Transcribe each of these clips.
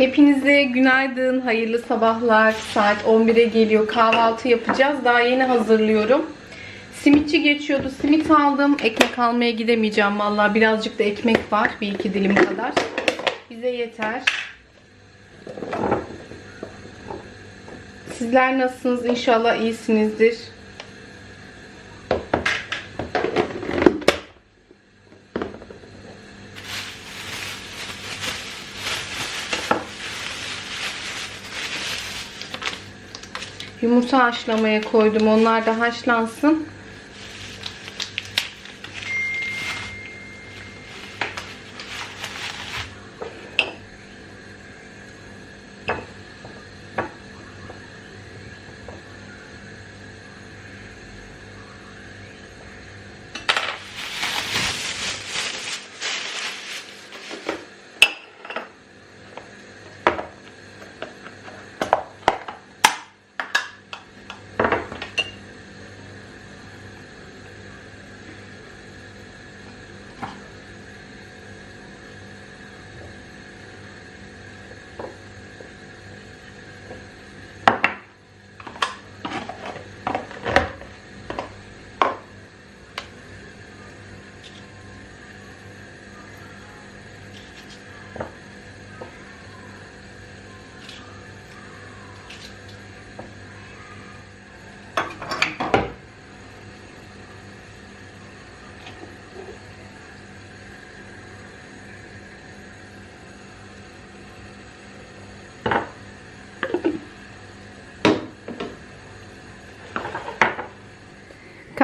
Hepinize günaydın, hayırlı sabahlar. Saat 11'e geliyor. Kahvaltı yapacağız. Daha yeni hazırlıyorum. Simitçi geçiyordu. Simit aldım. Ekmek almaya gidemeyeceğim vallahi. Birazcık da ekmek var. Bir iki dilim kadar. Bize yeter. Sizler nasılsınız? İnşallah iyisinizdir. Yumurta haşlamaya koydum. Onlar da haşlansın.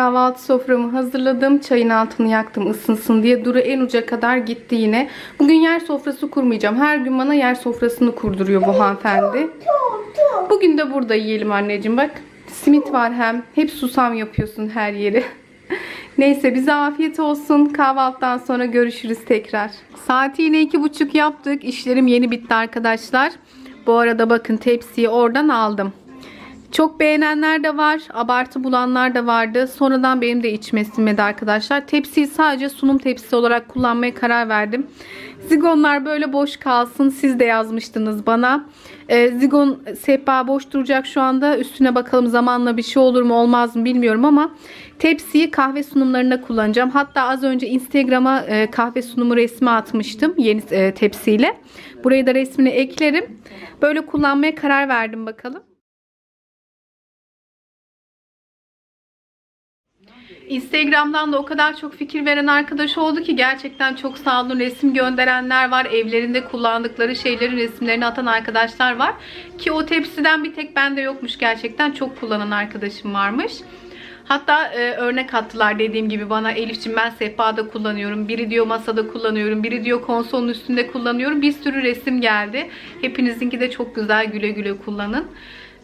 Kahvaltı soframı hazırladım. Çayın altını yaktım ısınsın diye. Duru en uca kadar gitti yine. Bugün yer sofrası kurmayacağım. Her gün bana yer sofrasını kurduruyor bu hanımefendi. Bugün de burada yiyelim anneciğim bak. Simit var hem. Hep susam yapıyorsun her yeri. Neyse bize afiyet olsun. Kahvaltıdan sonra görüşürüz tekrar. Saati yine iki buçuk yaptık. İşlerim yeni bitti arkadaşlar. Bu arada bakın tepsiyi oradan aldım. Çok beğenenler de var. Abartı bulanlar da vardı. Sonradan benim de içime sinmedi arkadaşlar. Tepsiyi sadece sunum tepsisi olarak kullanmaya karar verdim. Zigonlar böyle boş kalsın. Siz de yazmıştınız bana. Ee, zigon sehpa boş duracak şu anda. Üstüne bakalım zamanla bir şey olur mu olmaz mı bilmiyorum ama tepsiyi kahve sunumlarında kullanacağım. Hatta az önce Instagram'a e, kahve sunumu resmi atmıştım yeni e, tepsiyle. Buraya da resmini eklerim. Böyle kullanmaya karar verdim bakalım. Instagram'dan da o kadar çok fikir veren arkadaş oldu ki gerçekten çok sağ olun. Resim gönderenler var. Evlerinde kullandıkları şeylerin resimlerini atan arkadaşlar var. Ki o tepsiden bir tek bende yokmuş gerçekten. Çok kullanan arkadaşım varmış. Hatta e, örnek attılar dediğim gibi bana Elif'ciğim ben sehpada kullanıyorum. Biri diyor masada kullanıyorum. Biri diyor konsolun üstünde kullanıyorum. Bir sürü resim geldi. Hepinizinki de çok güzel güle güle kullanın.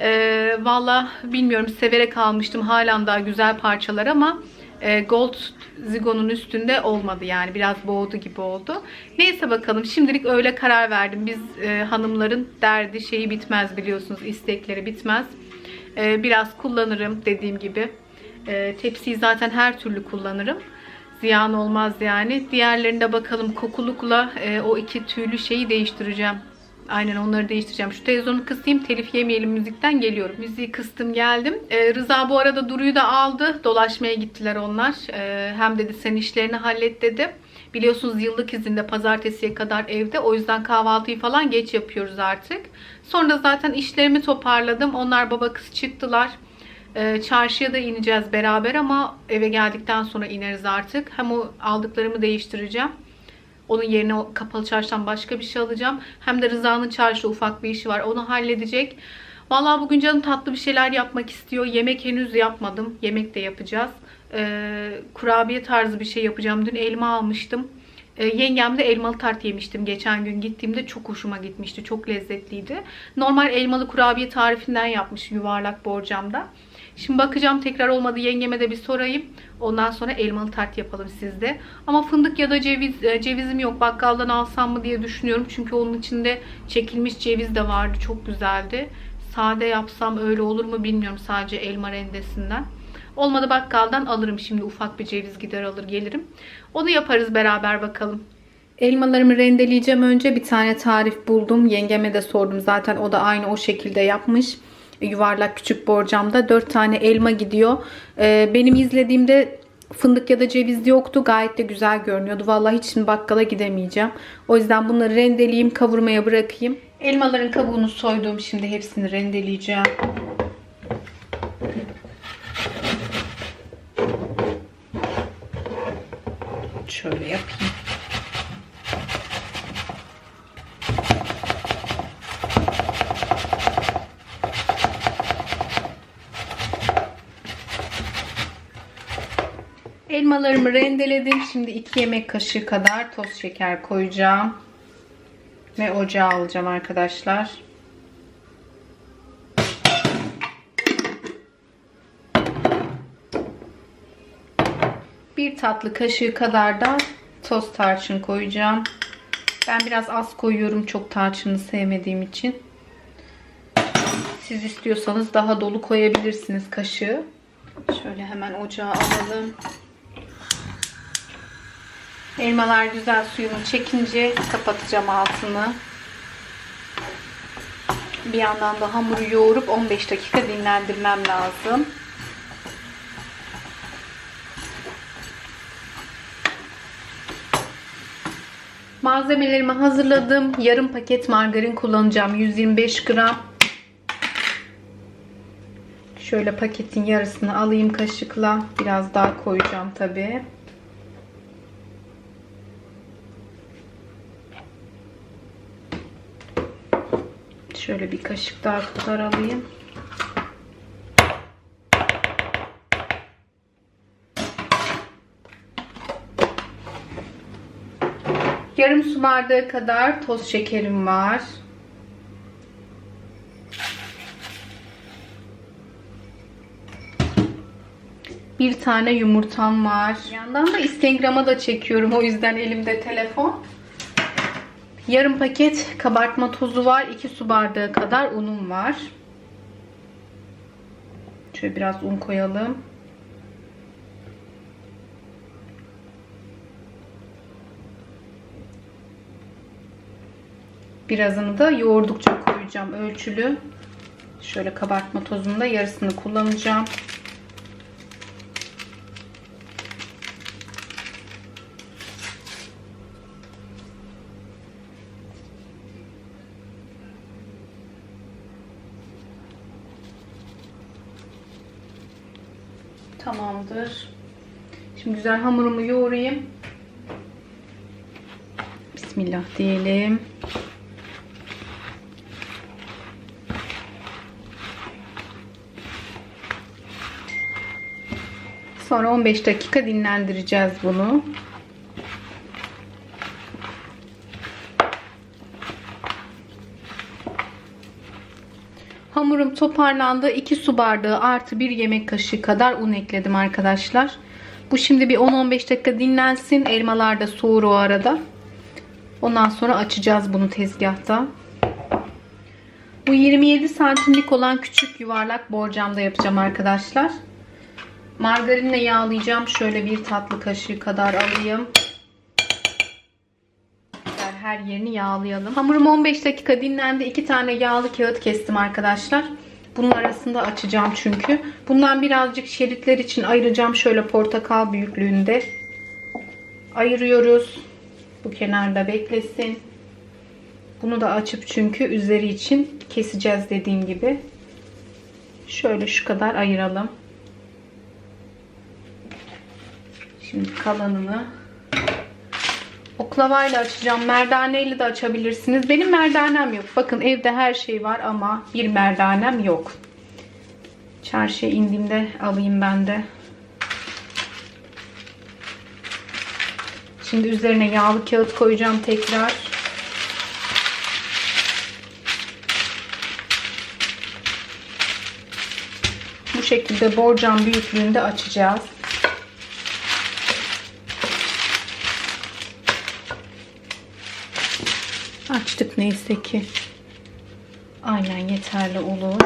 E, Valla bilmiyorum severek almıştım. Halen daha güzel parçalar ama e, Gold Zigon'un üstünde olmadı yani. Biraz boğdu gibi oldu. Neyse bakalım. Şimdilik öyle karar verdim. Biz e, hanımların derdi şeyi bitmez biliyorsunuz. istekleri bitmez. E, biraz kullanırım dediğim gibi. E, tepsiyi zaten her türlü kullanırım. Ziyan olmaz yani. Diğerlerinde bakalım kokulukla e, o iki tüylü şeyi değiştireceğim. Aynen onları değiştireceğim. Şu televizyonu kısayım telif yemeyelim müzikten geliyorum. Müziği kıstım geldim. Ee, Rıza bu arada Duru'yu da aldı. Dolaşmaya gittiler onlar. Ee, hem dedi sen işlerini hallet dedi. Biliyorsunuz yıllık izinde pazartesiye kadar evde. O yüzden kahvaltıyı falan geç yapıyoruz artık. Sonra zaten işlerimi toparladım. Onlar baba kız çıktılar. Ee, çarşıya da ineceğiz beraber ama eve geldikten sonra ineriz artık. Hem o aldıklarımı değiştireceğim. Onun yerine kapalı çarşıdan başka bir şey alacağım. Hem de Rıza'nın çarşıda ufak bir işi var. Onu halledecek. Vallahi bugün canım tatlı bir şeyler yapmak istiyor. Yemek henüz yapmadım. Yemek de yapacağız. Ee, kurabiye tarzı bir şey yapacağım. Dün elma almıştım. Ee, yengemde elmalı tart yemiştim geçen gün gittiğimde. Çok hoşuma gitmişti. Çok lezzetliydi. Normal elmalı kurabiye tarifinden yapmış yuvarlak borcamda. Şimdi bakacağım tekrar olmadı yengeme de bir sorayım. Ondan sonra elmalı tart yapalım sizde. Ama fındık ya da ceviz e, cevizim yok. Bakkaldan alsam mı diye düşünüyorum. Çünkü onun içinde çekilmiş ceviz de vardı. Çok güzeldi. Sade yapsam öyle olur mu bilmiyorum. Sadece elma rendesinden. Olmadı bakkaldan alırım şimdi ufak bir ceviz gider alır gelirim. Onu yaparız beraber bakalım. Elmalarımı rendeleyeceğim önce bir tane tarif buldum. Yengeme de sordum zaten o da aynı o şekilde yapmış. Yuvarlak küçük borcamda 4 tane elma gidiyor. Ee, benim izlediğimde fındık ya da ceviz yoktu. Gayet de güzel görünüyordu. Vallahi hiç şimdi bakkala gidemeyeceğim. O yüzden bunları rendeleyeyim, kavurmaya bırakayım. Elmaların kabuğunu soydum. Şimdi hepsini rendeleyeceğim. Şöyle yapayım. Elmalarımı rendeledim. Şimdi 2 yemek kaşığı kadar toz şeker koyacağım. Ve ocağa alacağım arkadaşlar. Bir tatlı kaşığı kadar da toz tarçın koyacağım. Ben biraz az koyuyorum çok tarçını sevmediğim için. Siz istiyorsanız daha dolu koyabilirsiniz kaşığı. Şöyle hemen ocağa alalım. Elmalar güzel suyunu çekince kapatacağım altını. Bir yandan da hamuru yoğurup 15 dakika dinlendirmem lazım. Malzemelerimi hazırladım. Yarım paket margarin kullanacağım. 125 gram. Şöyle paketin yarısını alayım kaşıkla. Biraz daha koyacağım tabii. Şöyle bir kaşık daha kadar alayım. Yarım su bardağı kadar toz şekerim var. Bir tane yumurtam var. Bir yandan da Instagram'a da çekiyorum. O yüzden elimde telefon. Yarım paket kabartma tozu var. 2 su bardağı kadar unum var. Şöyle biraz un koyalım. Birazını da yoğurdukça koyacağım ölçülü. Şöyle kabartma tozunu da yarısını kullanacağım. Tamamdır. Şimdi güzel hamurumu yoğurayım. Bismillah diyelim. Sonra 15 dakika dinlendireceğiz bunu. Hamurum toparlandı. 2 su bardağı artı 1 yemek kaşığı kadar un ekledim arkadaşlar. Bu şimdi bir 10-15 dakika dinlensin. Elmalar da soğur o arada. Ondan sonra açacağız bunu tezgahta. Bu 27 santimlik olan küçük yuvarlak borcamda yapacağım arkadaşlar. Margarinle yağlayacağım. Şöyle bir tatlı kaşığı kadar alayım. Her yerini yağlayalım. Hamurum 15 dakika dinlendi. 2 tane yağlı kağıt kestim arkadaşlar. Bunun arasında açacağım çünkü. Bundan birazcık şeritler için ayıracağım. Şöyle portakal büyüklüğünde. Ayırıyoruz. Bu kenarda beklesin. Bunu da açıp çünkü üzeri için keseceğiz dediğim gibi. Şöyle şu kadar ayıralım. Şimdi kalanını oklavayla açacağım. Merdaneyle de açabilirsiniz. Benim merdanem yok. Bakın evde her şey var ama bir merdanem yok. Çarşıya indiğimde alayım ben de. Şimdi üzerine yağlı kağıt koyacağım tekrar. Bu şekilde borcam büyüklüğünde açacağız. Açtık neyse ki. Aynen yeterli olur.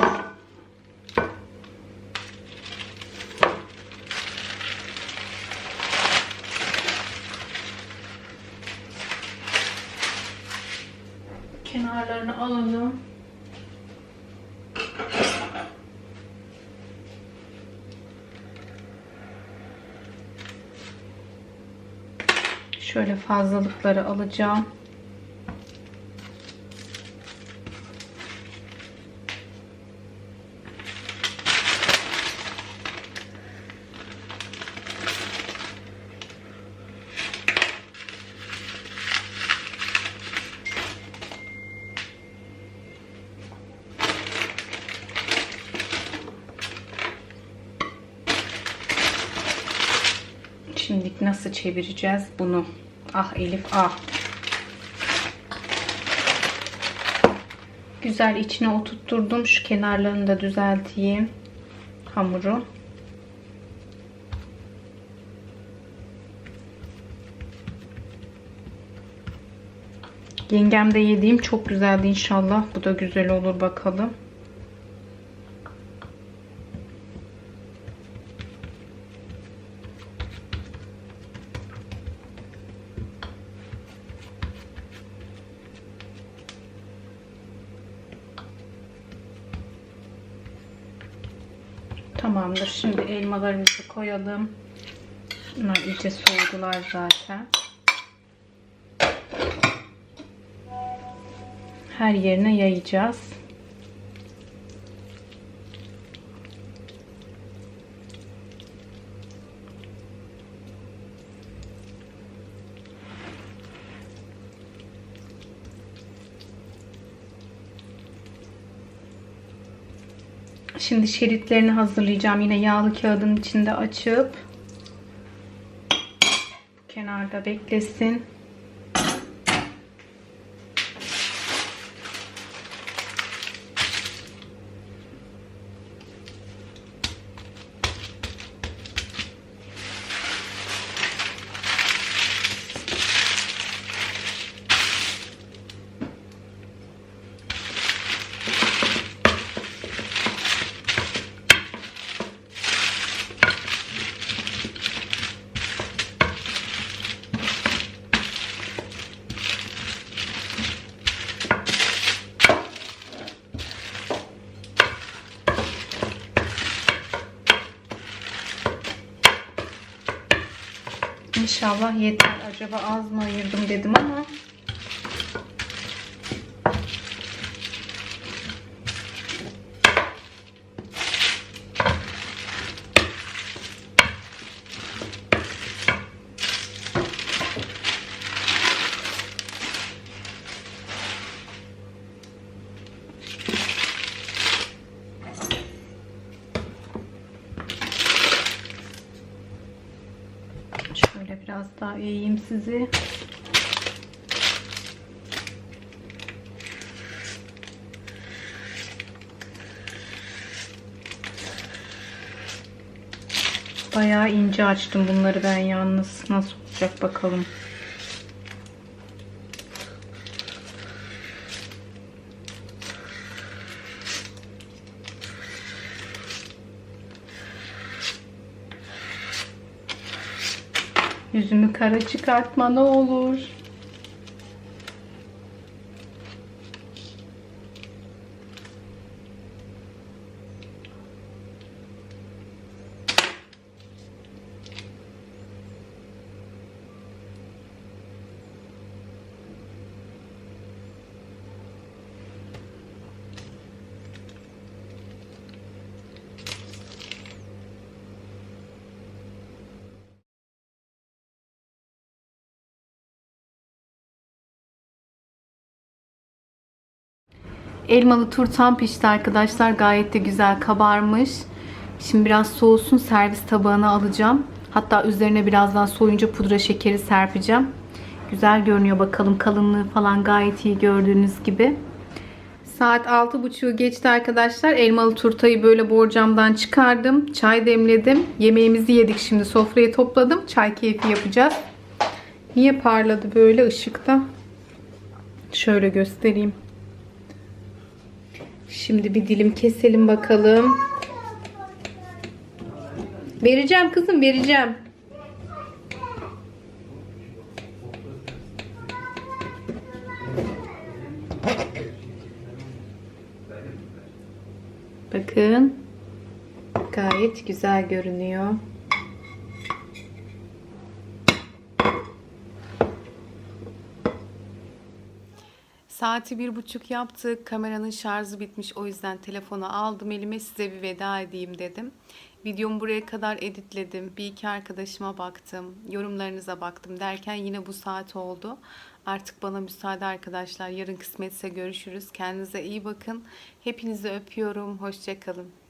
kenarlarını alalım. Şöyle fazlalıkları alacağım. Şimdi nasıl çevireceğiz bunu? Ah Elif ah. Güzel içine oturtturdum. Şu kenarlarını da düzelteyim. Hamuru. Yengem de yediğim çok güzeldi inşallah. Bu da güzel olur bakalım. Tamamdır. Şimdi elmalarımızı koyalım. Bunlar iyice soğudular zaten. Her yerine yayacağız. Şimdi şeritlerini hazırlayacağım. Yine yağlı kağıdın içinde açıp kenarda beklesin. İnşallah yeter. Acaba az mı ayırdım dedim ama. Şöyle biraz daha eğeyim sizi. Bayağı ince açtım bunları ben yalnız. Nasıl olacak bakalım. Yüzümü kara çıkartma ne olur. Elmalı turtam pişti arkadaşlar. Gayet de güzel kabarmış. Şimdi biraz soğusun servis tabağına alacağım. Hatta üzerine birazdan soyunca pudra şekeri serpeceğim. Güzel görünüyor bakalım. Kalınlığı falan gayet iyi gördüğünüz gibi. Saat 6.30'u geçti arkadaşlar. Elmalı turtayı böyle borcamdan çıkardım. Çay demledim. Yemeğimizi yedik şimdi. Sofrayı topladım. Çay keyfi yapacağız. Niye parladı böyle ışıkta? Şöyle göstereyim. Şimdi bir dilim keselim bakalım. Vereceğim kızım vereceğim. Bakın. Gayet güzel görünüyor. Saati bir buçuk yaptık. Kameranın şarjı bitmiş. O yüzden telefonu aldım elime size bir veda edeyim dedim. Videomu buraya kadar editledim. Bir iki arkadaşıma baktım. Yorumlarınıza baktım derken yine bu saat oldu. Artık bana müsaade arkadaşlar. Yarın kısmetse görüşürüz. Kendinize iyi bakın. Hepinizi öpüyorum. Hoşçakalın.